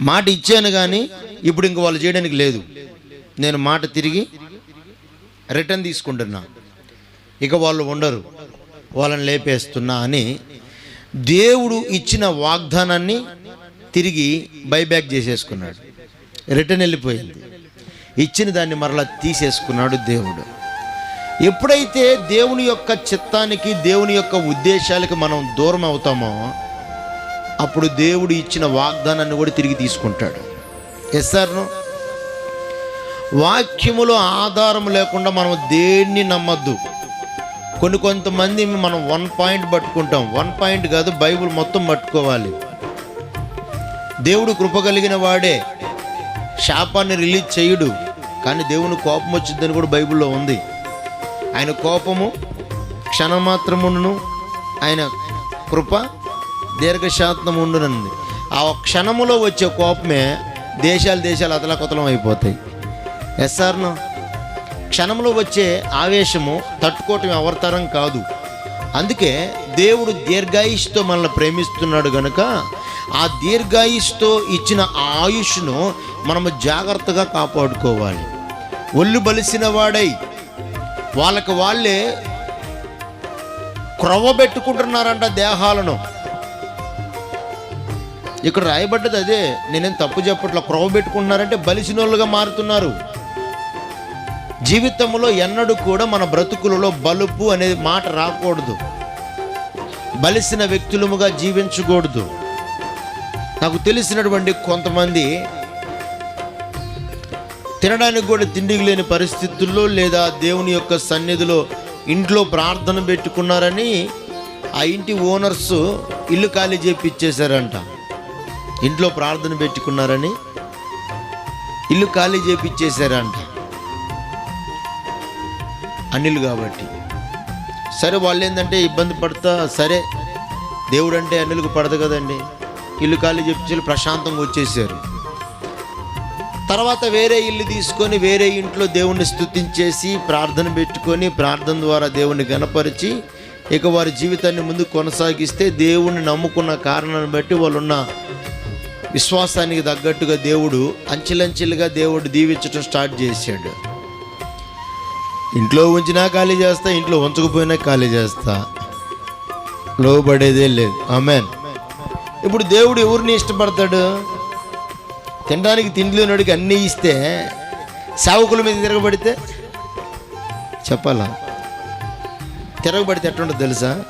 మాట ఇచ్చాను కానీ ఇప్పుడు ఇంక వాళ్ళు చేయడానికి లేదు. నేను మాట తిరిగి రిటర్న్ తీసుకుంటున్నా. ఇక వాళ్ళు ఉండరు. వాళ్ళని లేపేస్తున్నా అని దేవుడు ఇచ్చిన వాగ్దానాన్ని తిరిగి బైబ్యాక్ చేసేసుకున్నాడు. రిటర్న్ వెళ్ళిపోయింది. ఇచ్చిన దాన్ని మరలా తీసేసుకున్నాడు దేవుడు. ఎప్పుడైతే దేవుని యొక్క చిత్తానికి దేవుని యొక్క ఉద్దేశాలకి మనం దూరం అవుతామో అప్పుడు దేవుడు ఇచ్చిన వాగ్దానాన్ని కూడా తిరిగి తీసుకుంటాడు. ఎస్ వాక్యములో ఆధారం లేకుండా మనం దేన్ని నమ్మద్దు. కొన్ని కొంతమంది మనం వన్ పాయింట్ పట్టుకుంటాం. వన్ పాయింట్ కాదు బైబిల్ మొత్తం పట్టుకోవాలి. దేవుడు కృప కలిగిన వాడే. శాపాన్ని రిలీజ్ చేయుడు. కానీ దేవుని కోపం వచ్చిందని కూడా బైబిల్లో ఉంది. ఆయన కోపము క్షణమాత్రమును ఆయన కృప దీర్ఘశాంతం ఉండునంది. ఆ క్షణములో వచ్చే కోపమే దేశాలు దేశాలు అతలకొతలం అయిపోతాయి ఎస్ఆర్ను క్షణంలో వచ్చే ఆవేశము తట్టుకోవటం ఎవరితరం కాదు. అందుకే దేవుడు దీర్ఘాయుష్తో మనల్ని ప్రేమిస్తున్నాడు గనుక ఆ దీర్ఘాయుష్తో ఇచ్చిన ఆ ఆయుష్ను మనము జాగ్రత్తగా కాపాడుకోవాలి. ఒళ్ళు బలిసిన వాడై వాళ్ళకి వాళ్ళే క్రొవ్వబెట్టుకుంటున్నారంట దేహాలను. ఇక్కడ రాయబడ్డది అదే. నేనేం తప్పు చెప్పట్లా? క్రొవ్వబెట్టుకుంటున్నారంటే బలిసిన వాళ్ళుగా మారుతున్నారు. జీవితంలో ఎన్నడూ కూడా మన బ్రతుకులలో బలుపు అనే మాట రాకూడదు. బలిసిన వ్యక్తులముగా జీవించకూడదు. నాకు తెలిసినటువంటి కొంతమంది తినడానికి కూడా తిండికి లేని పరిస్థితుల్లో లేదా దేవుని యొక్క సన్నిధిలో ఇంట్లో ప్రార్థన పెట్టుకున్నారని ఆ ఇంటి ఓనర్స్ ఇల్లు ఖాళీ చేపిచ్చేశారంట. ఇంట్లో ప్రార్థన పెట్టుకున్నారని ఇల్లు ఖాళీ చేపిచ్చేశారంట. అనిల్ కాబట్టి. సరే వాళ్ళు ఏంటంటే ఇబ్బంది పడతా సరే. దేవుడు అంటే అనిల్కు పడదు కదండి. ఇల్లు ఖాళీ చెప్పి ప్రశాంతంగా వచ్చేసారు. తర్వాత వేరే ఇల్లు తీసుకొని వేరే ఇంట్లో దేవుణ్ణి స్థుతించేసి ప్రార్థన పెట్టుకొని ప్రార్థన ద్వారా దేవుణ్ణి గణపరిచి ఇక వారి జీవితాన్ని ముందు కొనసాగిస్తే దేవుణ్ణి నమ్ముకున్న కారణాన్ని బట్టి వాళ్ళున్న విశ్వాసానికి తగ్గట్టుగా దేవుడు అంచెలంచెలుగా దేవుడు దీవించడం స్టార్ట్ చేశాడు. ఇంట్లో ఉంచినా ఖాళీ చేస్తా ఇంట్లో ఉంచకపోయినా ఖాళీ చేస్తా. లోబడేదే లేదు. ఆమెన్. ఇప్పుడు దేవుడు ఎవరిని ఇష్టపడతాడు? తినడానికి తిండి లేనివాడికి అన్నీ ఇస్తే సేవకుల మీద తిరగబడితే? చెప్పాలా? తిరగబడితే ఎట్లుంటుంది తెలుసా?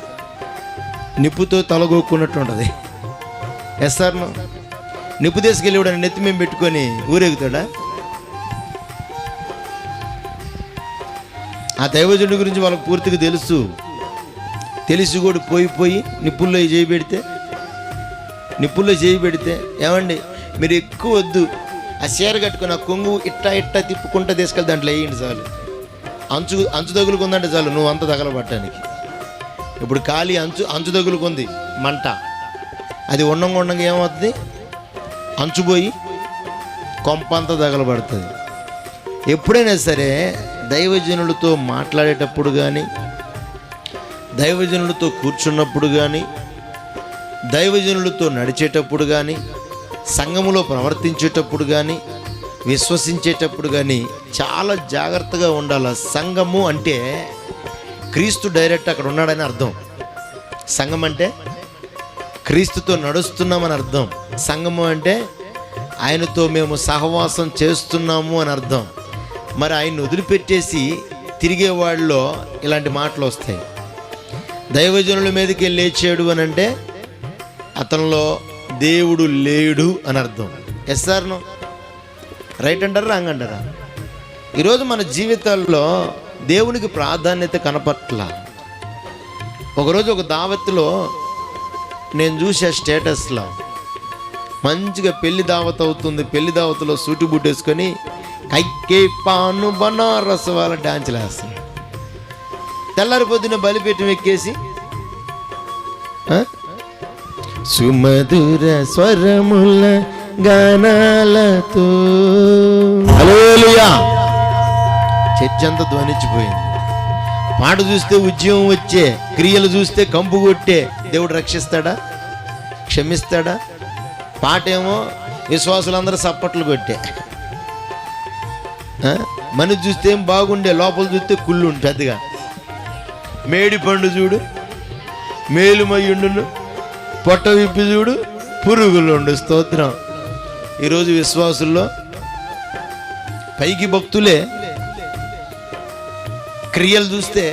నిప్పుతో తలగొక్కున్నట్టు ఉంటుంది. ఎస్ సార్ను నిప్పు తీసుకెళ్ళి నెత్తి మేము పెట్టుకొని ఊరేగుతాడా? ఆ దైవజుడి గురించి వాళ్ళకు పూర్తిగా తెలుసు. తెలిసి కూడా పోయి పోయి నిప్పుల్లో చేయి పెడితే నిప్పుల్లో చేయి పెడితే ఏమండి మీరు ఎక్కువ వద్దు. ఆ చీర కట్టుకుని ఆ కొంగు ఇట్టా ఇట్టా తిప్పుకుంటా తీసుకెళ్ళి దాంట్లో వేయండి చాలు. అంచు అంచు తగులుకుందంటే చాలు నువ్వు అంత తగలబట్టడానికి. ఇప్పుడు ఖాళీ అంచు అంచు తగులుకుంది మంట. అది ఉండంగా ఉండంగా ఏమవుతుంది? అంచుపోయి కొంపంతా తగలబడుతుంది. ఎప్పుడైనా సరే దైవజనులతో మాట్లాడేటప్పుడు కానీ దైవజనులతో కూర్చున్నప్పుడు కానీ దైవజనులతో నడిచేటప్పుడు కానీ సంఘములో ప్రవర్తించేటప్పుడు కానీ విశ్వసించేటప్పుడు కానీ చాలా జాగ్రత్తగా ఉండాలి. సంఘము అంటే క్రీస్తు డైరెక్ట్ అక్కడ ఉన్నాడని అర్థం. సంఘం అంటే క్రీస్తుతో నడుస్తున్నామని అర్థం. సంగము అంటే ఆయనతో మేము సహవాసం చేస్తున్నాము అని అర్థం. మరి ఆయన్ని వదిలిపెట్టేసి తిరిగే వాళ్ళలో ఇలాంటి మాటలు వస్తాయి. దైవజనుల మీదకి లేచాడు అని అంటే అతనిలో దేవుడు లేడు అని అర్థం. ఎస్ సార్ను రైట్ అంటారా రాంగ్ అంటారా? ఈరోజు మన జీవితాల్లో దేవునికి ప్రాధాన్యత కనపట్ల. ఒకరోజు ఒక దావత్లో నేను చూసే స్టేటస్లో మంచిగా పెళ్ళి దావత్ అవుతుంది పెళ్ళి దావత్లో సూటి బుట్టేసుకొని కైకే పాను బనారస్ వాళ్ళ డాన్సులు వేస్తాడు. తెల్లారి పొద్దున బలిపీఠం ఎక్కేసి సుమధుర స్వరముల గానాలతో హల్లెలూయా చర్చ అంతా ధ్వనించిపోయింది. పాట చూస్తే ఉద్యమం వచ్చే క్రియలు చూస్తే కంపు కొట్టే దేవుడు రక్షిస్తాడా? క్షమిస్తాడా? పాట ఏమో విశ్వాసులందరూ చప్పట్లు కొట్టే మనిషి చూస్తే ఏం బాగుండే లోపల చూస్తే కుళ్ళు ఉంటుంది పెద్దగా. మేడి పండు చూడు మేలుమయ్యుండును పొట్ట విప్పి చూడు పురుగులు ఉండు స్తోత్రం. ఈరోజు విశ్వాసుల్లో పైకి భక్తులే క్రియలు చూస్తే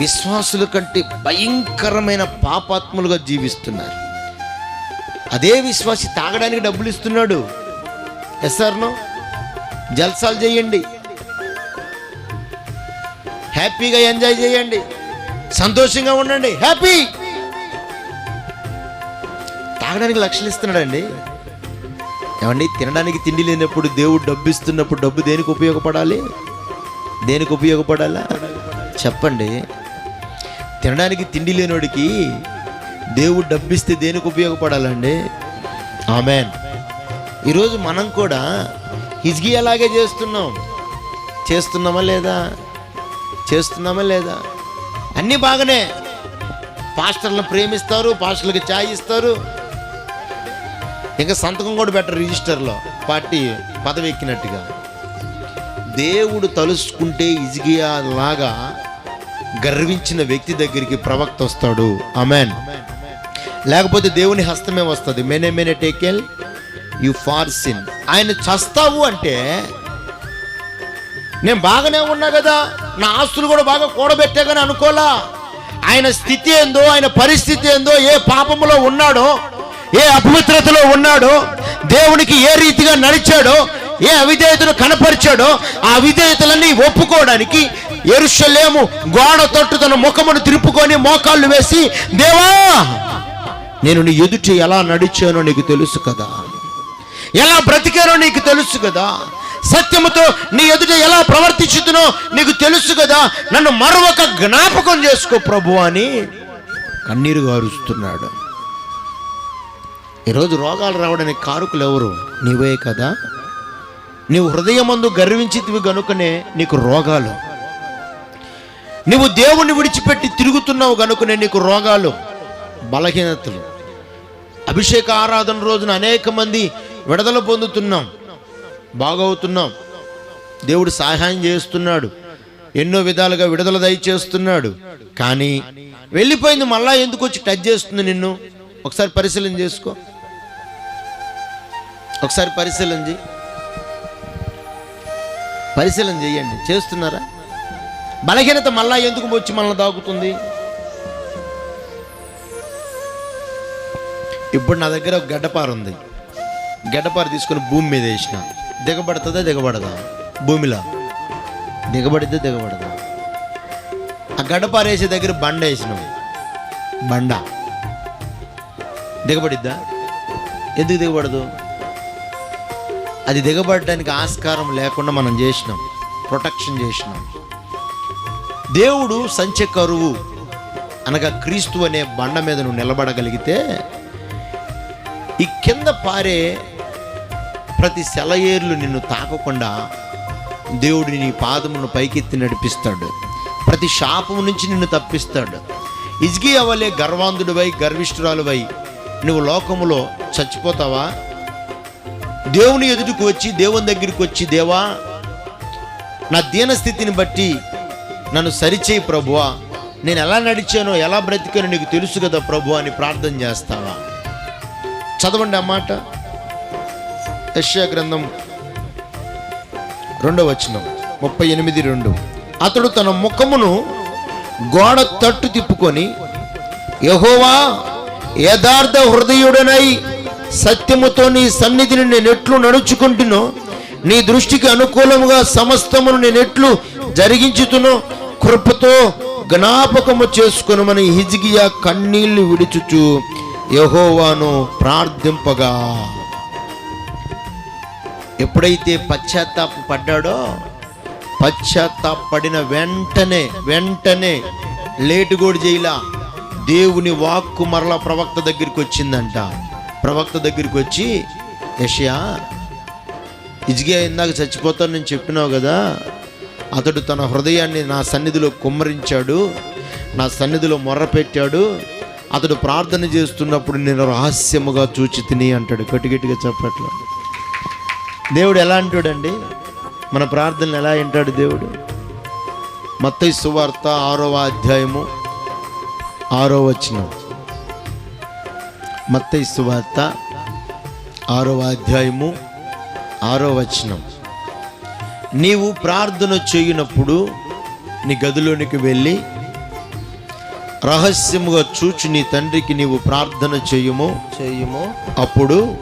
విశ్వాసుల కంటే భయంకరమైన పాపాత్ములుగా జీవిస్తున్నారు. అదే విశ్వాసి తాగడానికి డబ్బులు ఇస్తున్నాడు. ఎస్ఆర్నో జల్సాలు చేయండి. హ్యాపీగా ఎంజాయ్ చేయండి. సంతోషంగా ఉండండి. హ్యాపీ! తాగడానికి లక్షలు ఇస్తున్నాడండి. ఏమండి తినడానికి తిండి లేనప్పుడు దేవుడు డబ్బు ఇస్తున్నప్పుడు డబ్బు దేనికి ఉపయోగపడాలి? దేనికి ఉపయోగపడాలా? చెప్పండి. తినడానికి తిండి లేనోడికి దేవుడు డబ్బిస్తే దేనికి ఉపయోగపడాలండి? ఆమెన్. ఈరోజు మనం కూడా హిజ్గి అలాగే చేస్తున్నాం. చేస్తున్నామా లేదా? చేస్తున్నామా లేదా? అన్నీ బాగానే. పాస్టర్లను ప్రేమిస్తారు పాస్టర్లకి ఛాయ్ ఇస్తారు. ఇంకా సంతకం కూడా పెట్టరు రిజిస్టర్లో పార్టీ పదవి ఎక్కినట్టుగా. దేవుడు తలుసుకుంటే ఇజిగియా లాగా గర్వించిన వ్యక్తి దగ్గరికి ప్రవక్త వస్తాడు. అమెన్ లేకపోతే దేవుని హస్తమే వస్తుంది. మెనే మెనే టేకెల్ యు ఫార్ సిన్. ఆయన చస్తావు అంటే నేను బాగానే ఉన్నా కదా నా ఆస్తులు కూడా బాగా కూడబెట్టాగని అనుకోలా. ఆయన స్థితి ఏందో ఆయన పరిస్థితి ఏందో ఏ పాపములో ఉన్నాడో ఏ అపవిత్రతలో ఉన్నాడో దేవునికి ఏ రీతిగా నడిచాడో ఏ అవిధేయతను కనపరిచాడో ఆ అవిధేయతలన్నీ ఒప్పుకోవడానికి ఎరుషలేము గోడ తొట్టు తన ముఖమును తిరుపుకొని మోకాళ్ళు వేసి దేవా నేను నీ ఎదుటి ఎలా నడిచానో నీకు తెలుసు కదా. ఎలా బ్రతికానో నీకు తెలుసు కదా. సత్యముతో నీ ఎదుట ఎలా ప్రవర్తించుతునో నీకు తెలుసు కదా. నన్ను మరొక జ్ఞాపకం చేసుకో ప్రభు అని కన్నీరు గారుస్తున్నాడు. ఈరోజు రోగాలు రావడానికి కారుకులు ఎవరు? నీవే కదా. నీవు హృదయమందు గర్వించితివి గనుకనే నీకు రోగాలు. నువ్వు దేవుణ్ణి విడిచిపెట్టి తిరుగుతున్నావు గనుకనే నీకు రోగాలు. బలహీనతలు. అభిషేక ఆరాధన రోజున అనేక మంది విడుదల పొందుతున్నాం బాగవుతున్నాం. దేవుడు సహాయం చేస్తున్నాడు. ఎన్నో విధాలుగా విడుదల దయచేస్తున్నాడు. కానీ వెళ్ళిపోయింది మళ్ళా ఎందుకు వచ్చి టచ్ చేస్తుంది నిన్ను? ఒకసారి పరిశీలన చేసుకో. ఒకసారి పరిశీలన చేయి. పరిశీలన చేయండి చేస్తున్నారా? బలహీనత మళ్ళా ఎందుకు వచ్చి మనల్ని దాకుతుంది ఇప్పుడు నా దగ్గర ఒక గడ్డపార ఉంది. గడ్డపార తీసుకుని భూమి మీద వేసిన. దిగబడుతుందా దిగబడదా? భూమిలో. దిగబడితే దిగబడదా? ఆ గడ్డపార వేసే దగ్గర బండ వేసినాం. బండ. దిగబడిద్దా? ఎందుకు దిగబడదు? అది దిగబడడానికి ఆస్కారం లేకుండా మనం చేసినాం. ప్రొటెక్షన్ చేసినాం. దేవుడు సంచె కరువు అనగా క్రీస్తు అనే బండ మీద నువ్వు నిలబడగలిగితే ఈ కింద పారే ప్రతి సెలయేర్లు నిన్ను తాకకుండా దేవుడు నీ పాదమును పైకెత్తి నడిపిస్తాడు. ప్రతి శాపము నుంచి నిన్ను తప్పిస్తాడు. ఇజ్గి అవలే గర్వాంధుడివై గర్విష్ఠురాలువై నువ్వు లోకములో చచ్చిపోతావా? దేవుని ఎదుటికి వచ్చి దేవుని దగ్గరికి వచ్చి దేవా నా దీనస్థితిని బట్టి నన్ను సరిచేయి ప్రభువా. నేను ఎలా నడిచానో ఎలా బ్రతికానో నీకు తెలుసు కదా ప్రభు అని ప్రార్థన చేస్తావా? చదవండి ఆ మాట. యెషయా గ్రంథం రెండవ వచనం ముప్పై ఎనిమిది రెండు. అతడు తన ముఖమును గోడ తట్టు తిప్పుకొని యహోవా యథార్థ హృదయుడనై సత్యముతో నీ సన్నిధిని నేను ఎట్లు నడుచుకుంటునో నీ దృష్టికి అనుకూలముగా సమస్తమును నేను ఎట్లు జరిగించుతునో కృపతో జ్ఞాపకము చేసుకునమని హిజిగియా కన్నీళ్ళు విడుచుచు యహోవాను ప్రార్థింపగా. ఎప్పుడైతే పశ్చాత్తాప పడ్డాడో పశ్చాత్తాపడిన వెంటనే వెంటనే లేటు కూడా చేయలా దేవుని వాక్కు మరలా ప్రవక్త దగ్గరికి వచ్చిందంట. ప్రవక్త దగ్గరికి వచ్చి యషయా ఇజ్గే ఇందాక చచ్చిపోతానని చెప్పినావు కదా అతడు తన హృదయాన్ని నా సన్నిధిలో కుమ్మరించాడు నా సన్నిధిలో మొర్ర పెట్టాడు అతడు ప్రార్థన చేస్తున్నప్పుడు నేను రహస్యముగా చూచి తిని అంటాడు. గట్టిగట్టిగా చెప్పట్లు. దేవుడు ఎలా అంటాడండి? మన ప్రార్థనలు ఎలా వింటాడు దేవుడు? మత్తయి సువార్త ఆరవ అధ్యాయము ఆరో వచనం. మత్తయి సువార్త ఆరవ అధ్యాయము ఆరో వచనం. నీవు ప్రార్థన చేయనప్పుడు నీ గదిలోనికి వెళ్ళి రహస్యముగా చూచి నీ తండ్రికి నీవు ప్రార్థన చేయుము. చేయుము. అప్పుడు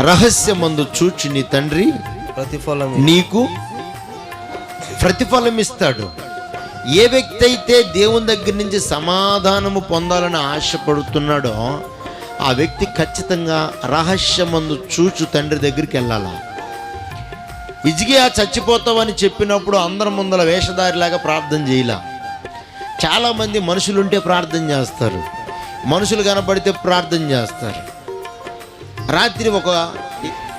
రహస్యమందు చూచి నీ తండ్రి ప్రతిఫలం నీకు ప్రతిఫలం ఇస్తాడు. ఏ వ్యక్తి అయితే దేవుని దగ్గర నుంచి సమాధానము పొందాలని ఆశపడుతున్నాడో ఆ వ్యక్తి ఖచ్చితంగా రహస్యమందు చూచు తండ్రి దగ్గరికి వెళ్ళాలా. ఇజిగియా చచ్చిపోతావని చెప్పినప్పుడు అందరి ముందల వేషధారిలాగా ప్రార్థన చేయలా. చాలామంది మనుషులుంటే ప్రార్థన చేస్తారు. మనుషులు కనబడితే ప్రార్థన చేస్తారు. రాత్రి ఒక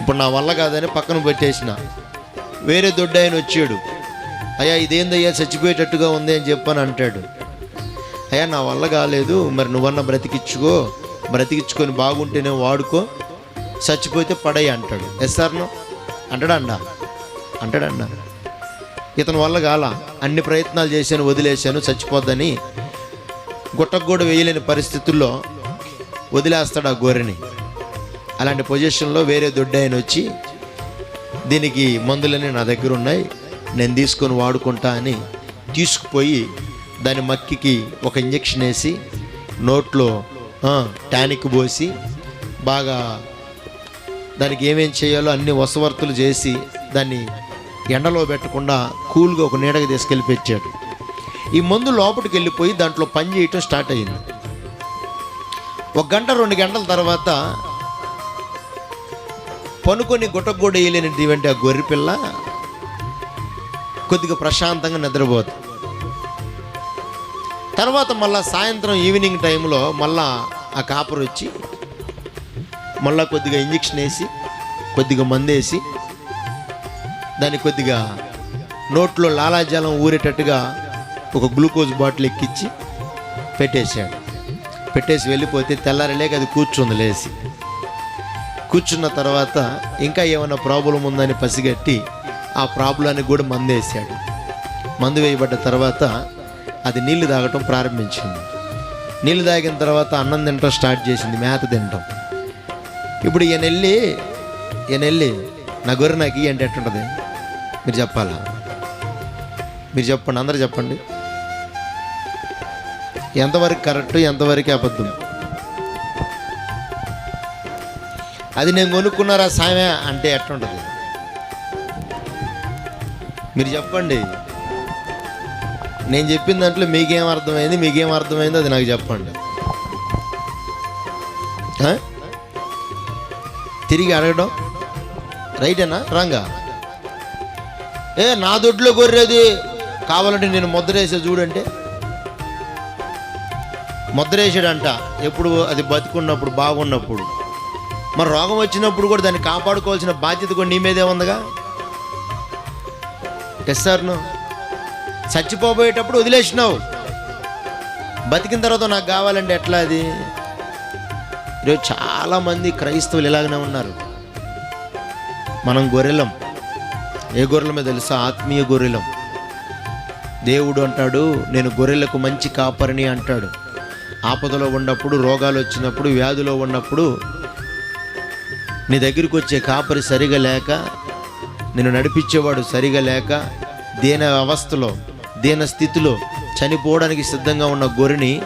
ఇప్పుడు నా వల్ల కాదని పక్కన పెట్టేసిన. వేరే దొడ్డ ఆయన వచ్చాడు. అయ్యా ఇదేందయ్యా చచ్చిపోయేటట్టుగా ఉంది అని చెప్పని అంటాడు. అయ్యా నా వల్ల కాలేదు. మరి నువ్వన్న బ్రతికించుకో బ్రతికించుకొని బాగుంటేనే వాడుకో. చచ్చిపోతే పడయ్య అంటాడు. ఎస్ సార్ను అంటాడండా అంటాడండా ఇతని వల్ల కాల అన్ని ప్రయత్నాలు చేశాను వదిలేశాను చచ్చిపోద్దని గుట్టకు కూడా వేయలేని పరిస్థితుల్లో వదిలేస్తాడు ఆ గొర్రెని. అలాంటి పొజిషన్లో వేరే దొడ్డ ఆయన వచ్చి దీనికి మందులన్నీ నా దగ్గర ఉన్నాయి నేను తీసుకొని వాడుకుంటా అని తీసుకుపోయి దాని మక్కికి ఒక ఇంజక్షన్ వేసి నోట్లో టానిక్ పోసి బాగా దానికి ఏమేం చేయాలో అన్ని వసవర్తులు చేసి దాన్ని ఎండలో పెట్టకుండా కూల్గా ఒక నీడకి తీసుకెళ్ళి పెట్టాడు. ఈ మందు లోపలికి వెళ్ళిపోయి దాంట్లో పని చేయటం స్టార్ట్ అయింది. ఒక గంట రెండు గంటల తర్వాత పనుకొని గుట్టగూడ వేయలేనిటువంటి ఆ గొర్రె పిల్ల కొద్దిగా ప్రశాంతంగా నిద్రపోతుంది తర్వాత మళ్ళా సాయంత్రం ఈవినింగ్ టైంలో మళ్ళా ఆ కాపర్ వచ్చి మళ్ళా కొద్దిగా ఇంజక్షన్ వేసి కొద్దిగా మందేసి దాన్ని కొద్దిగా నోట్లో లాలాజలం ఊరేటట్టుగా ఒక గ్లూకోజ్ బాటిల్ ఎక్కించి పెట్టేశాడు. పెట్టేసి వెళ్ళిపోతే తెల్లారలేక అది కూర్చుంది లేచి. కూర్చున్న తర్వాత ఇంకా ఏమైనా ప్రాబ్లం ఉందని పసిగట్టి ఆ ప్రాబ్లానికి కూడా మందు వేసాడు మందు వేయబడ్డ తర్వాత అది నీళ్ళు తాగటం ప్రారంభించింది. నీళ్ళు తాగిన తర్వాత అన్నం తినటం స్టార్ట్ చేసింది మేత తినటం. ఇప్పుడు ఈయన వెళ్ళి ఈయన వెళ్ళి నా గొర్రె నాకు ఇయ్యి ఎట్టుంటుంది మీరు చెప్పాలా? మీరు చెప్పండి అందరు చెప్పండి. ఎంతవరకు కరెక్ట్ ఎంతవరకు అబద్ధం? అది నేను కొనుక్కున్నారా సామె అంటే ఎట్లుంటుంది? మీరు చెప్పండి. నేను చెప్పిన దాంట్లో మీకేం అర్థమైంది మీకేం అర్థమైంది అది నాకు చెప్పండి. తిరిగి అడగడం. రైటేనా? రాంగా? ఏ నా దొడ్లో గొర్రెది. కావాలంటే నేను ముద్రేసే చూడంటే. ముద్రేసాడంట ఎప్పుడు అది బతుకున్నప్పుడు బాగున్నప్పుడు. మరి రోగం వచ్చినప్పుడు కూడా దాన్ని కాపాడుకోవాల్సిన బాధ్యత కూడా నీ మీదే ఉందిగా? ఎస్ సార్ను చచ్చిపోబోయేటప్పుడు వదిలేసినావు. బతికిన తర్వాత నాకు కావాలంటే ఎట్లా అది? ఈరోజు చాలామంది క్రైస్తవులు ఇలాగనే ఉన్నారు. మనం గొర్రెలం. ఏ గొర్రెలమే తెలుసా? ఆత్మీయ గొర్రెలం. దేవుడు అంటాడు నేను గొర్రెలకు మంచి కాపరిని అంటాడు. ఆపదలో ఉన్నప్పుడు రోగాలు వచ్చినప్పుడు వ్యాధిలో ఉన్నప్పుడు నీ దగ్గరికి వచ్చే కాపరి సరిగా లేక నేను నడిపించేవాడు సరిగా లేక దీన అవస్థలో దీన స్థితిలో చనిపోవడానికి సిద్ధంగా ఉన్న గొర్రెని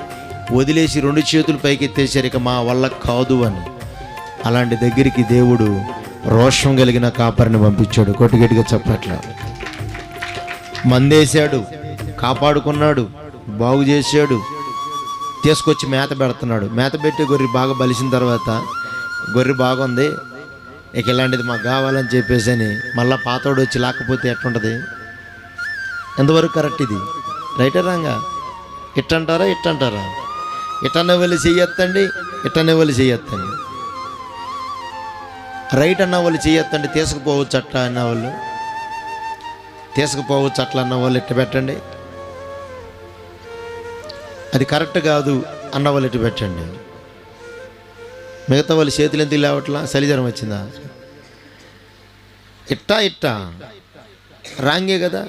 వదిలేసి రెండు చేతులు పైకెత్తేసరికి మా వల్ల కాదు అని. అలాంటి దగ్గరికి దేవుడు రోషం కలిగిన కాపరిని పంపించాడు. కొట్టుగట్టిగా చెప్పట్లా. మందేశాడు కాపాడుకున్నాడు బాగు చేశాడు. తీసుకొచ్చి మేత పెడుతున్నాడు. మేత పెట్టి గొర్రె బాగా బలిసిన తర్వాత గొర్రె బాగుంది. ఇక ఇలాంటిది మాకు కావాలని చెప్పేసి అని మళ్ళీ పాతోడు వచ్చి లేకపోతే ఎట్లుంటుంది? ఎంతవరకు కరెక్ట్ ఇది? రైటర్ రాంగా? ఇట్టంటారా ఇట్టంటారా? ఇట్టనే వెళ్ళి చెయ్యొత్తండి ఇట్టనే వెళ్ళి చెయ్యొత్తండి. రైట్ అన్న వాళ్ళు చెయ్యొత్తండి తీసుకుపోవచ్చు అట్లా అన్న వాళ్ళు తీసుకుపోవచ్చు అట్లా అన్న వాళ్ళు ఇట్ట పెట్టండి. అది కరెక్ట్ కాదు అన్న వాళ్ళు ఇటు పెట్టండి. మిగతా వాళ్ళు చేతులు ఎందుకు లేవట్లా? సలిజరం వచ్చిందా? ఇట్టా ఇట్టా? రాంగే కదా.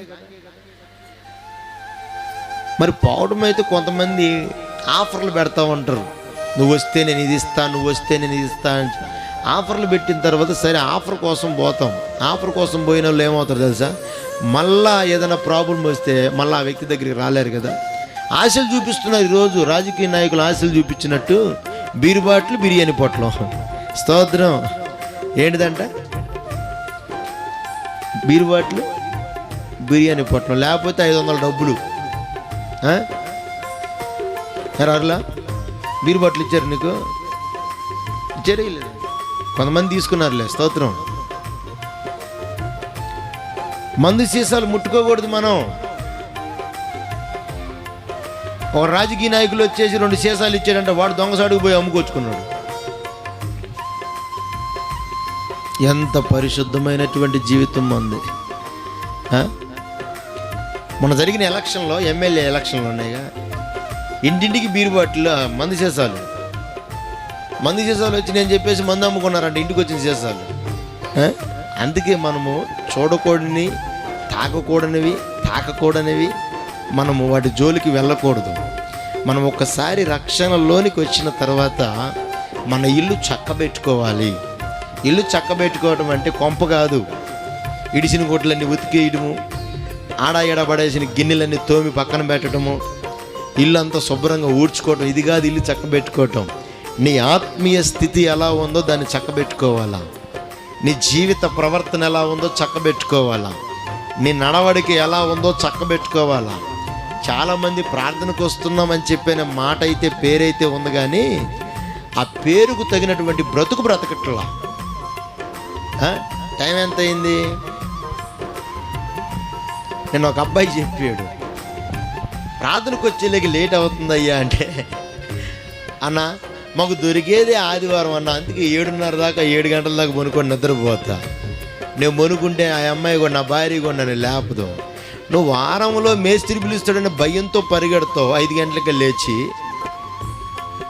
మరి పోవడం అయితే కొంతమంది ఆఫర్లు పెడతా ఉంటారు. నువ్వు వస్తే నేను ఇది ఇస్తాను నువ్వు వస్తే నేను ఇది ఇస్తా అని ఆఫర్లు పెట్టిన తర్వాత సరే ఆఫర్ కోసం పోతాం. ఆఫర్ కోసం పోయిన వాళ్ళు ఏమవుతారు తెలుసా? మళ్ళా ఏదైనా ప్రాబ్లం వస్తే మళ్ళీ ఆ వ్యక్తి దగ్గరికి రాలేరు కదా. ఆశలు చూపిస్తున్నారు ఈరోజు రాజకీయ నాయకులు ఆశలు చూపించినట్టు బీరు బాట్లు బిర్యానీ పొట్లం. స్తోత్రం. ఏంటిదంట? బీరు బాట్లు బిర్యానీ పొట్లం. లేకపోతే ఐదు వందల డబ్బులు. ఆ? అర్లా? బీరు బాటిల్ ఇచ్చారు నీకు? ఇచ్చారు లేదు. కొంతమంది తీసుకున్నారులే స్తోత్రం. మందు సీసాలు ముట్టుకోకూడదు మనం. ఒక రాజకీయ నాయకులు వచ్చేసి రెండు సీసాలు ఇచ్చాడంటే వాడు దొంగసాడుకు పోయి అమ్ముకొచ్చుకున్నాడు. ఎంత పరిశుద్ధమైనటువంటి జీవితం మంది. మన మొన్న జరిగిన ఎలక్షన్లో ఎమ్మెల్యే ఎలక్షన్లు ఉన్నాయిగా. ఇంటింటికి బీరు మందు మంది సీసాలు. మంది సీసాలు వచ్చి నేను చెప్పేసి మందు అమ్ముకున్నారంట ఇంటికి వచ్చిన సీసాలు? అందుకే మనము చూడకూడని తాకకూడనివి తాకకూడనివి మనము వాటి జోలికి వెళ్ళకూడదు. మనం ఒక్కసారి రక్షణలోనికి వచ్చిన తర్వాత మన ఇల్లు చక్కబెట్టుకోవాలి. ఇల్లు చక్కబెట్టుకోవడం అంటే కొంప కాదు. ఇడిసిన గుడ్లన్నీ ఉతికేయడము ఆడ ఎడబడేసిన గిన్నెలన్నీ తోమి పక్కన పెట్టడము ఇల్లు అంతా శుభ్రంగా ఊడ్చుకోవటం ఇది కాదు ఇల్లు చక్కబెట్టుకోవటం. నీ ఆత్మీయ స్థితి ఎలా ఉందో దాన్ని చక్కబెట్టుకోవాలా. నీ జీవిత ప్రవర్తన ఎలా ఉందో చక్కబెట్టుకోవాలా. నీ నడవడిక ఎలా ఉందో చక్కబెట్టుకోవాలా. చాలామంది ప్రార్థనకు వస్తున్నామని చెప్పిన మాట అయితే పేరైతే ఉంది కానీ ఆ పేరుకు తగినటువంటి బ్రతుకు బ్రతకట్లా. టైం ఎంత అయింది? నేను ఒక అబ్బాయి చెప్పాడు. ప్రార్థనకు వచ్చేలేకి లేట్ అవుతుందయ్యా అంటే అన్న మాకు దొరికేదే ఆదివారం అన్న. అందుకే ఏడున్నర దాకా ఏడు గంటల దాకా కొనుక్కొని నిద్రపోతా. నేను కొనుక్కుంటే ఆ అమ్మాయి కూడా నా భార్య కూడా నన్ను లేపదు. నువ్వు వారంలో మేస్త్రి పిలుస్తాడని భయంతో పరిగెడతావు. ఐదు గంటలకే లేచి.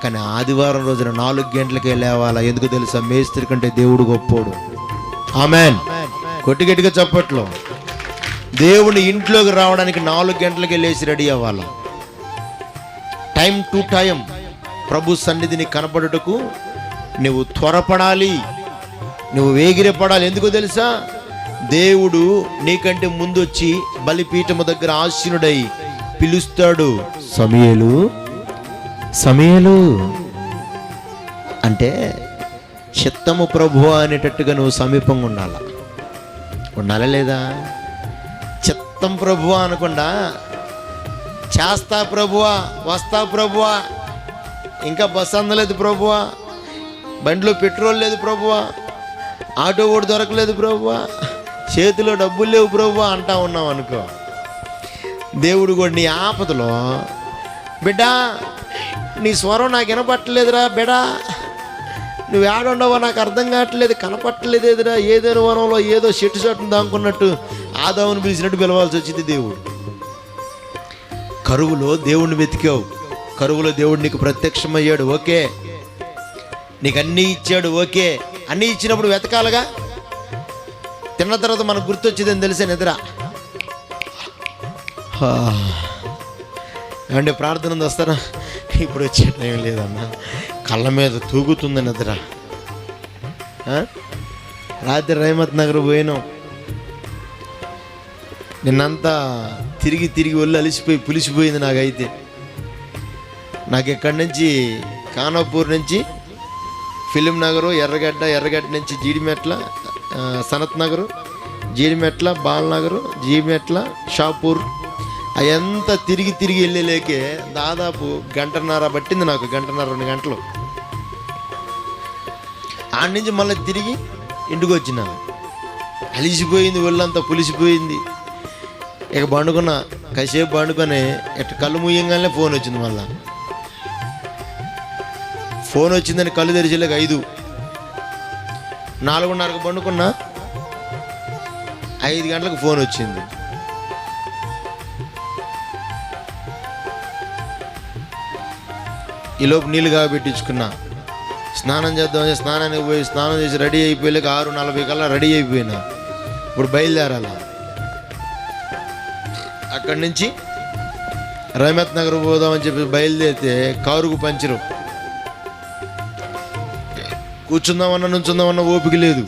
కానీ ఆదివారం రోజున నాలుగు గంటలకే లేవాలా? ఎందుకు తెలుసా? మేస్త్రి కంటే దేవుడు గొప్పోడు. ఆమెన్. కొట్టి గట్టిగా చప్పట్లో. దేవుని ఇంట్లోకి రావడానికి నాలుగు గంటలకే లేచి రెడీ అవ్వాలా? Time to time. ప్రభు సన్నిధిని కనపడుటకు నువ్వు త్వరపడాలి. నువ్వు వేగిరపడాలి. ఎందుకో తెలుసా? దేవుడు నీకంటే ముందు వచ్చి బలిపీఠము దగ్గర ఆశీనుడై పిలుస్తాడు. సమయలు సమయలు. అంటే చిత్తము ప్రభు అనేటట్టుగా నువ్వు సమీపంగా ఉండాలా? ఉండాలా లేదా? చిత్తం ప్రభు అనకుండా చేస్తా ప్రభువా వస్తా ప్రభువా ఇంకా బస్సు అందలేదు ప్రభువా. బండిలో పెట్రోల్ లేదు ప్రభువా. ఆటో కూడా దొరకలేదు ప్రభువా. చేతిలో డబ్బులు లేవు ప్రభువా అంటా ఉన్నాం అనుకో. దేవుడు కూడా నీ ఆపదలో బిడ్డా నీ స్వరం నాకు వినపట్టలేదురా బిడా నువ్వు ఏడుండవో నాకు అర్థం కావట్లేదు కనపట్టలేదు ఎదురా ఏదైనా వనంలో ఏదో చెట్టు చెట్టును దానుకున్నట్టు ఆదావును పిలిచినట్టు పిలవాల్సి వచ్చింది దేవుడు. కరువులో దేవుణ్ణి వెతికావు. కరువులో దేవుడు నీకు ప్రత్యక్షమయ్యాడు ఓకే. నీకు అన్నీ ఇచ్చాడు ఓకే. అన్నీ ఇచ్చినప్పుడు వెతకాలగా? తిన్న తర్వాత మనకు గుర్తొచ్చేదని తెలిసే నిద్ర? అంటే ప్రార్థన వస్తారా? ఇప్పుడు వచ్చే టైం లేదన్నా. కళ్ళ మీద తూగుతుంది నిద్ర. రాత్రి రైమత్ నగర్ పోయినాం. నిన్నంతా తిరిగి తిరిగి వెళ్ళి అలిసిపోయి పులిసిపోయింది నాకైతే. నాకు ఇక్కడి నుంచి? కానపూర్ నుంచి ఫిలిం నగరు ఎర్రగడ్డ ఎర్రగడ్డ నుంచి జీడిమెట్ల సనత్ నగరు జీడిమెట్ల బాలనగరు జీడిమెట్ల షాపూర్. అవంతా తిరిగి తిరిగి వెళ్ళలేకే దాదాపు గంటన్నర పట్టింది నాకు గంటన్నర రెండు గంటలు. ఆడ నుంచి మళ్ళీ తిరిగి ఇంటికి వచ్చిన. అలిసిపోయింది ఒళ్ళంతా పులిసిపోయింది. ఇక పండుకున్న కాసేపు పండుకొని ఇట్ట కళ్ళు ముయ్యంగానే ఫోన్ వచ్చింది మళ్ళా. ఫోన్ వచ్చిందని కళ్ళు తెరిచేలేక ఐదు. నాలుగున్నరకు పండుకున్నా ఐదు గంటలకు ఫోన్ వచ్చింది. ఈలోపు నీళ్ళు కాబెట్టించుకున్నా స్నానం చేద్దామని స్నానానికి పోయి స్నానం చేసి రెడీ అయిపోయాక ఆరు నలభై కల్లా రెడీ అయిపోయినా. ఇప్పుడు బయలుదేరాల? అక్కడి నుంచి రహమత్ నగర్ పోదామని చెప్పి బయలుదేరితే కారుకు పంచరు. కూర్చుందామన్నా నుంచుందామన్నా ఓపిక లేదు.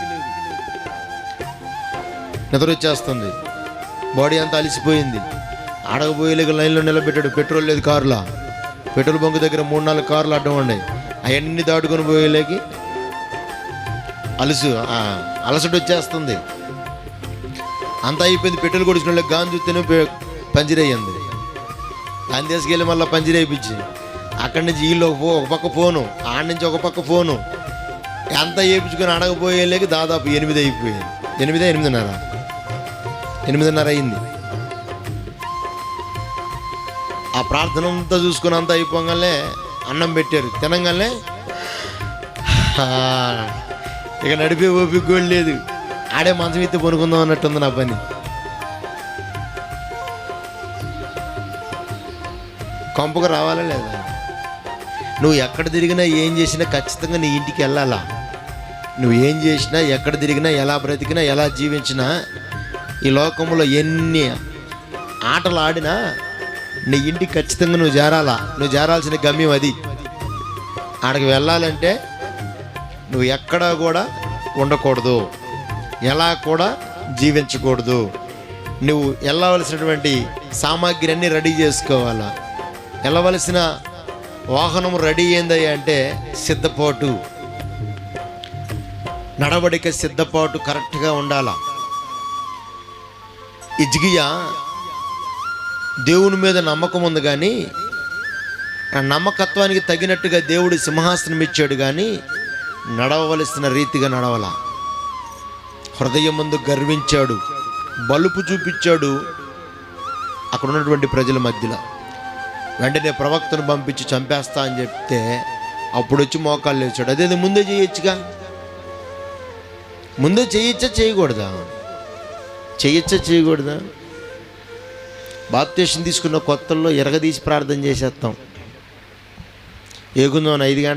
నిద్ర వచ్చేస్తుంది. బాడీ అంతా అలిసిపోయింది. ఆడకపోయేలేక లైన్లో నిలబెట్టాడు. పెట్రోల్ లేదు కారులా. పెట్రోల్ బంక్ దగ్గర మూడు నాలుగు కార్లు అడ్డం ఉన్నాయి. అవన్నీ దాటుకొని పోయేలేకి అలసు అలసట వచ్చేస్తుంది. అంతా అయిపోయింది. పెట్రోల్ కొడుచుకున్న గాని చూస్తేనే పె- పంచర్ అయ్యింది తీసుకెళ్ళి మళ్ళీ పంచర్ అక్కడి నుంచి వీళ్ళు ఒక పక్క ఫోను ఆడ నుంచి ఒక పక్క ఫోను. ఎంత వేయించుకొని అడగపోయేలేక దాదాపు ఎనిమిది అయిపోయింది. ఎనిమిది ఎనిమిదిన్నర? ఎనిమిదిన్నర అయింది. ఆ ప్రార్థన అంతా చూసుకుని అంతా అయిపోగానే అన్నం పెట్టారు. తినంగానే ఇక నడిపే ఓపిక కూడా లేదు. ఆడే మంచం ఎత్తి పనుకుందాం అన్నట్టుంది నా పని. కొంపకు రావాలా లేదా? నువ్వు ఎక్కడ తిరిగినా ఏం చేసినా ఖచ్చితంగా నీ ఇంటికి వెళ్ళాలా? నువ్వు ఏం చేసినా ఎక్కడ తిరిగినా ఎలా బ్రతికినా ఎలా జీవించినా ఈ లోకంలో ఎన్ని ఆటలు ఆడినా నీ ఇంటికి ఖచ్చితంగా నువ్వు చేరాలా నువ్వు చేరాల్సిన గమ్యం అది. ఆడికి వెళ్ళాలంటే నువ్వు ఎక్కడా కూడా ఉండకూడదు. ఎలా కూడా జీవించకూడదు. నువ్వు వెళ్ళవలసినటువంటి సామాగ్రి అన్నీ రెడీ చేసుకోవాలా? వెళ్ళవలసిన వాహనం రెడీ ఏందయ్యా అంటే సిద్ధపాటు. నడవడిక సిద్ధపాటు కరెక్ట్గా ఉండాల? ఇజ్గియా దేవుని మీద నమ్మకం ఉంది కానీ ఆ నమ్మకత్వానికి తగినట్టుగా దేవుడు సింహాసనం ఇచ్చాడు కానీ నడవవలసిన రీతిగా నడవల. హృదయం ముందు గర్వించాడు బలుపు చూపించాడు అక్కడ ఉన్నటువంటి ప్రజల మధ్యలో. వెంటనే ప్రవక్తను పంపించి చంపేస్తా అని చెప్తే అప్పుడు వచ్చి మోకాళ్ళు లేచాడు. అదే ముందే చేయొచ్చుగా? ముందు చేయొచ్చా చేయకూడదా? చేయొచ్చా చేయకూడదా? బాప్తేషన్ తీసుకున్న కొత్తల్లో ఎరగదీసి ప్రార్థన చేసేస్తాం ఏగుందో ఐదు గంటల